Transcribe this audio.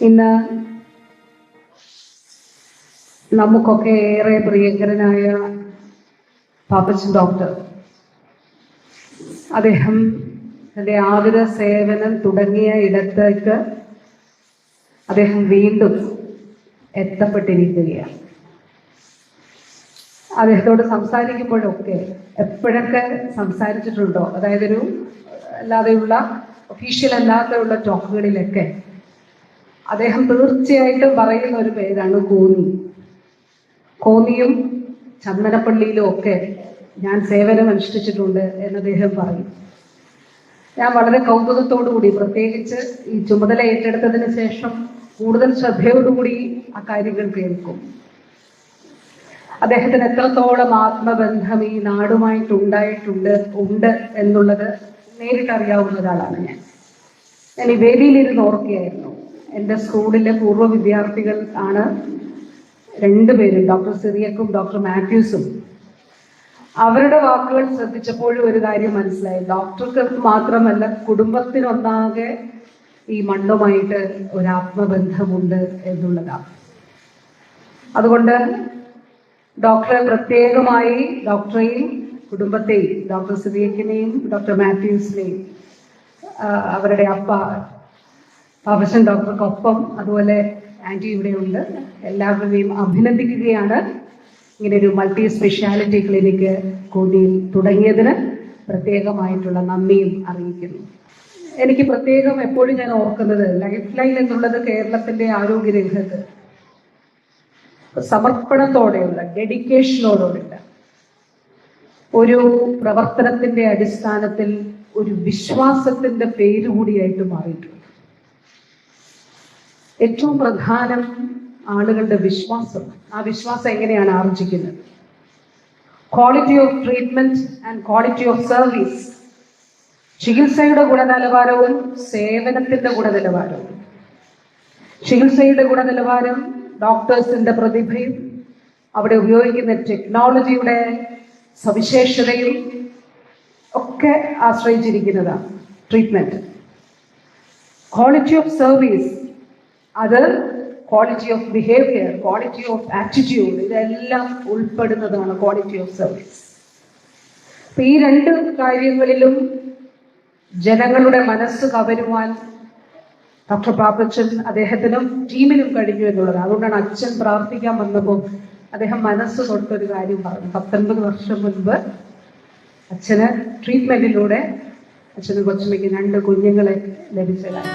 ഇന്ന് നമുക്കൊക്കെ ഏറെ പ്രിയങ്കരനായ പാപ്പച്ചൻ ഡോക്ടർ അദ്ദേഹം തന്റെ ആതുര സേവനം തുടങ്ങിയ ഇടത്തേക്ക് അദ്ദേഹം വീണ്ടും എത്തപ്പെട്ടിരിക്കുകയാണ്. അദ്ദേഹത്തോട് സംസാരിക്കുമ്പോഴൊക്കെ എപ്പോഴൊക്കെ സംസാരിച്ചിട്ടുണ്ടോ? അതായത് ഒരു അല്ലാതെയുള്ള ഒഫീഷ്യൽ അല്ലാതെയുള്ള ടോക്കുകളിലൊക്കെ അദ്ദേഹം തീർച്ചയായിട്ടും പറയുന്ന ഒരു പേരാണ് കോന്നി. കോന്നിയും ചന്ദനപ്പള്ളിയിലും ഒക്കെ ഞാൻ സേവനം അനുഷ്ഠിച്ചിട്ടുണ്ട് എന്ന് അദ്ദേഹം പറയും. ഞാൻ വളരെ കൗതുകത്തോടു കൂടി പ്രത്യേകിച്ച് ഈ ചുമതല ഏറ്റെടുത്തതിന് ശേഷം കൂടുതൽ ശ്രദ്ധയോടുകൂടി ആ കാര്യങ്ങൾ കേൾക്കും. അദ്ദേഹത്തിന് എത്രത്തോളം ആത്മബന്ധം ഈ നാടുമായിട്ട് ഉണ്ടായിട്ടുണ്ട് ഉണ്ട് എന്നുള്ളത് നേരിട്ടറിയാവുന്ന ഒരാളാണ് ഞാൻ. ഞാൻ ഈ വേദിയിലിരുന്ന് ഓർക്കുകയായിരുന്നു. എന്റെ സ്കൂളിലെ പൂർവ വിദ്യാർത്ഥികൾ ആണ് രണ്ടുപേരും ഡോക്ടർ സിറിയക്കും ഡോക്ടർ മാത്യൂസും. അവരുടെ വാക്കുകൾ ശ്രദ്ധിച്ചപ്പോഴും ഒരു കാര്യം മനസ്സിലായി. ഡോക്ടർക്ക് മാത്രമല്ല കുടുംബത്തിനൊന്നാകെ ഈ മണ്ണുമായിട്ട് ഒരു ആത്മബന്ധമുണ്ട് എന്നുള്ളതാണ്. അതുകൊണ്ട് ഡോക്ടറെ പ്രത്യേകമായി ഡോക്ടറെയും കുടുംബത്തെയും ഡോക്ടർ സിറിയക്കിനെയും ഡോക്ടർ മാത്യൂസിനെയും അവരുടെ അപ്പ പാപശൻ ഡോക്ടർക്കൊപ്പം അതുപോലെ ആന്റി ഇവിടെയുണ്ട്. എല്ലാവരുടെയും അഭിനന്ദിക്കുകയാണ്. ഇങ്ങനെ ഒരു മൾട്ടി സ്പെഷ്യാലിറ്റി ക്ലിനിക്ക് കൂടിയിൽ തുടങ്ങിയതിന് പ്രത്യേകമായിട്ടുള്ള നന്ദിയും അറിയിക്കുന്നു. എനിക്ക് പ്രത്യേകം എപ്പോഴും ഞാൻ ഓർക്കുന്നത് ലൈഫ് ലൈൻ എന്നുള്ളത് കേരളത്തിന്റെ ആരോഗ്യ രംഗത്ത് സമർപ്പണത്തോടെയുള്ള ഡെഡിക്കേഷനോടുള്ള ഒരു പ്രവർത്തനത്തിന്റെ അടിസ്ഥാനത്തിൽ ഒരു വിശ്വാസത്തിന്റെ പേര് കൂടിയായിട്ട് മാറിയിട്ടുണ്ട്. ഏറ്റവും പ്രധാനം ആളുകളുടെ വിശ്വാസം. ആ വിശ്വാസം എങ്ങനെയാണ് ആർജിക്കുന്നത്? Quality of treatment and quality of service ചികിത്സയുടെ ഗുണനിലവാരവും സേവനത്തിന്റെ ഗുണനിലവാരവും. ചികിത്സയുടെ ഗുണനിലവാരം ഡോക്ടേഴ്സിന്റെ പ്രതിഭയും അവിടെ ഉപയോഗിക്കുന്ന ടെക്നോളജിയുടെ സവിശേഷതയും ഒക്കെ ആശ്രയിച്ചിരിക്കുന്നതാണ് ട്രീറ്റ്മെന്റ്. ക്വാളിറ്റി ഓഫ് സർവീസ് അത് quality of behaviour quality of attitude ഇതെല്ലാം ഉൾപ്പെടുന്നതാണ് ക്വാളിറ്റി ഓഫ് സർവീസ് അപ്പൊ ഈ രണ്ട് കാര്യങ്ങളിലും ജനങ്ങളുടെ മനസ്സ് കവരുവാൻ ഡോക്ടർ പാപ്പച്ചൻ അദ്ദേഹത്തിനും ടീമിനും കഴിഞ്ഞു എന്നുള്ളത്. അതുകൊണ്ടാണ് അച്ഛൻ പ്രാർത്ഥിക്കാൻ വന്നപ്പോൾ അദ്ദേഹം മനസ്സ് തൊട്ടൊരു കാര്യം പറഞ്ഞു. പത്തൊൻപത് വർഷം മുൻപ് അച്ഛന് ട്രീറ്റ്മെന്റിലൂടെ അച്ഛന് കൊച്ചുമയ്ക്ക് രണ്ട് കുഞ്ഞുങ്ങളെ ലഭിച്ചതാണ്